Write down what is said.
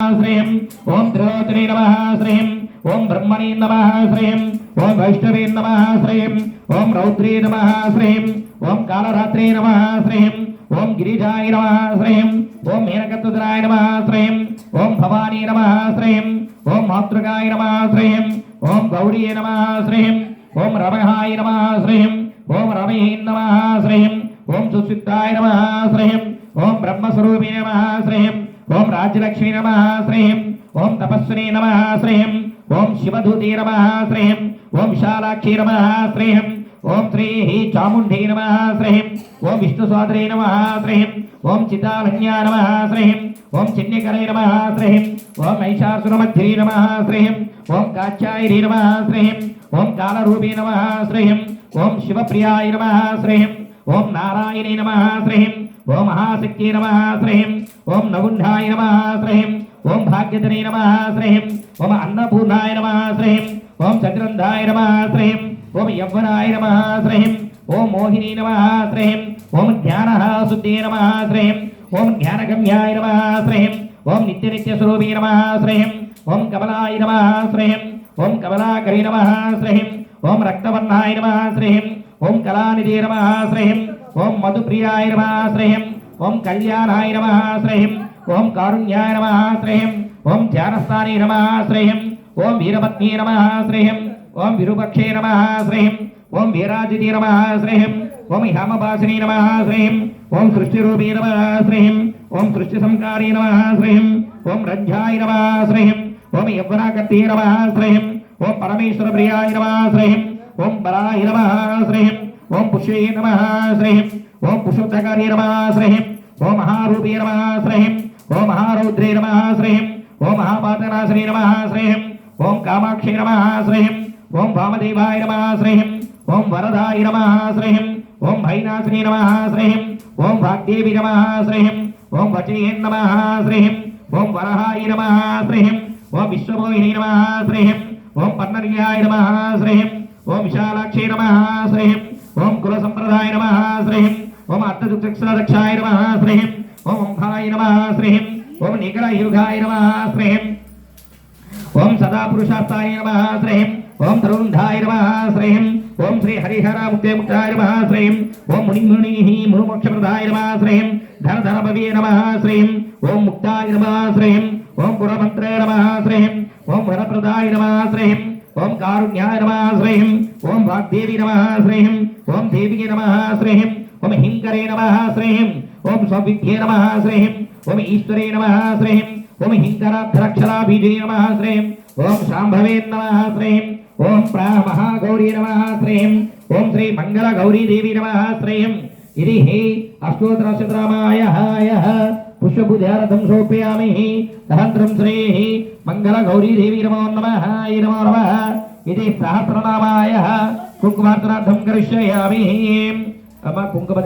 శ్రీం ఓం త్రిలోచనే నమ శ్రీం ఓం బ్రహ్మణే నమ శ్రీం ఓం వైష్ణవే నమ శ్రీం ఓం రౌద్రే నమ శ్రీం ఓం కాళరాత్రే నమ శ్రీం ఓం గిరిజాయ నమ శ్రీం ఓం మేనకత్తురాయ నమ శ్రీం ఓం భవానీ నమ శ్రీం ఓం మాతృకాయ నమ శ్రీం ఓం గౌరీ నమ శ్రీం ఓం రమహాయ నమ శ్రీం ఓం రమే నమ శ్రీం ఓం సుసిద్ధాయ నమ శ్రీం ఓం బ్రహ్మస్వరూపి నమ శ్రీం ఓం రాజ్యలక్ష్మీ నమ శ్రీం ఓం తపస్విని నమ శ్రీం ఓం శివధూతి నమ శ్రీం ఓం విశాలాక్షి నమ శ్రీం ఓం శ్రీ చాముండీ నమ శ్రీం ఓం విష్ణు సోదరి నమ శ్రీం ఓం చితాలన్యా నమ శ్రీం ఓం చిన్యకరే నమ శ్రీం ఓం మహిషాసురమధ్యే నమ శ్రీం ఓం కాచ్యాయని నమ శ్రీం ఓం కాళరూపీ నమ శ్రీం ఓం శివప్రియాయ నమ శ్రీం ఓం నారాయణే నమ శ్రీం ఓం మహాశక్తి నమ శ్రీం ఓం నగుంఢాయ నమ శ్రీం ఓం భాగ్యతనే నమ శ్రీం ఓం అన్నపూర్ణాయ నమ శ్రీం ఓం చక్రంధాయ నమ శ్రీం ఓం యవ్వనాయ నమ శ్రీం ఓం మోహిని నమ శ్రీం ఓం జ్ఞాన శుద్ధి నమ శ్రీం ఓం జ్ఞానగమ్యాయ నమ శ్రీం ఓం నిత్య నిత్య స్వరూపీ నమ శ్రీం ఓం కమలాయ నమ శ్రీం ఓం కమలాకరి నమ శ్రీం ఓం రక్తవర్ణాయ నమ శ్రీం ఓం కళానిధి నమ శ్రీం ఓం మధుప్రియాయ నమాశ్రయం ఓం కళ్యాణాయ నమాశ్రయం ఓం కారుణ్యాయ నమాశ్రయం ఓం ధ్యానస్థానే నమాశ్రయం ఓం వీరపత్ని నమాశ్రయం ఓం విరూపక్షే నమాశ్రయం ఓం వీరాజితి నమాశ్రయం ఓం హేమభాసిని నమాశ్రయం ఓం సృష్టిరూపీ నమాశ్రయం ఓం సృష్టి సంకారీ నమాశ్రయం ఓం రంధ్యాయ నమాశ్రయం ఓం యవ్వనాకర్తీ నమాశ్రయం ఓం పరమేశ్వర ప్రియాయ నమాశ్రయం ఓం బలాయ నమాశ్రయం ఓం పుష్యే నమ శ్రీం ఓం పుష్పకారీ నమ శ్రీం ఓం మహారూపీ నమ శ్రీం ఓం మహారౌద్రే నమ శ్రీం ఓం మహాపాతనాశ్రీ నమ శ్రీం ఓం కామాక్షి నమ శ్రీం ఓం వామదేవాయ నమ శ్రీం ఓం వరదాయ నమ శ్రీం ఓం భైనాశ్రీ నమ శ్రీం ఓం వాగ్దేవి నమ శ్రీం ఓం వచే నమ శ్రీం ఓం వరహాయ నమ శ్రీం ఓం విశ్వమోహిని నమ శ్రీం ఓం పన్నర్యాయ నమ శ్రీం ఓం విశాలాక్షి నమ శ్రీం ఓం కుల సంప్రదాయ నమ శ్రీం ఓం అర్ధదుక్షరక్షాయ నమ శ్రీం ఓం ఓంభాయ నమ శ్రీం ఓం నికరయుగాయ నమ శ్రీం ఓం సదా పురుషార్థాయ నమ శ్రీం ఓం తరుణాయ నమ శ్రీం ఓం శ్రీ హరిహర ముక్తే ముక్తాయ నమ శ్రీం ఓం ముని ముని మునుమోక్షప్రదాయ నమ శ్రీం ధన ధన భవే నమ శ్రీం ఓం ముక్తాయ నమ శ్రీం ఓం పురమంత్రే నమ శ్రీం ఓం వరప్రదాయ నమ శ్రీం ఓం కారుణ్యాయ నమాశ్రయం ఓం వాగ్దేవి నమాశ్రయం ఓం దేవికి నమాశ్రయం ఓం హింకరే నమాశ్రయం ఓం స్వవిద్యే నమాశ్రయం ఓం ఈశ్వరే నమాశ్రయం ఓం హింకరాక్షరాభిజే నమాశ్రయం ఓం శాంభవే నమాశ్రయం ఓం ప్రా మహాగౌరీ నమాశ్రయం ఓం శ్రీ మంగళ గౌరీ దేవి నమ ఇది హే అష్టోత్తరశతరామాయ హాయ. పుష్పభుజారథం సోపయామి సహస్రం శ్రీ మంగళ గౌరీదేవి నమో నమ నమో నమ ఇది సహస్రనామాయ కుంకుమార్తనార్థం కరిష్యామి అమ్మ కుంకుమ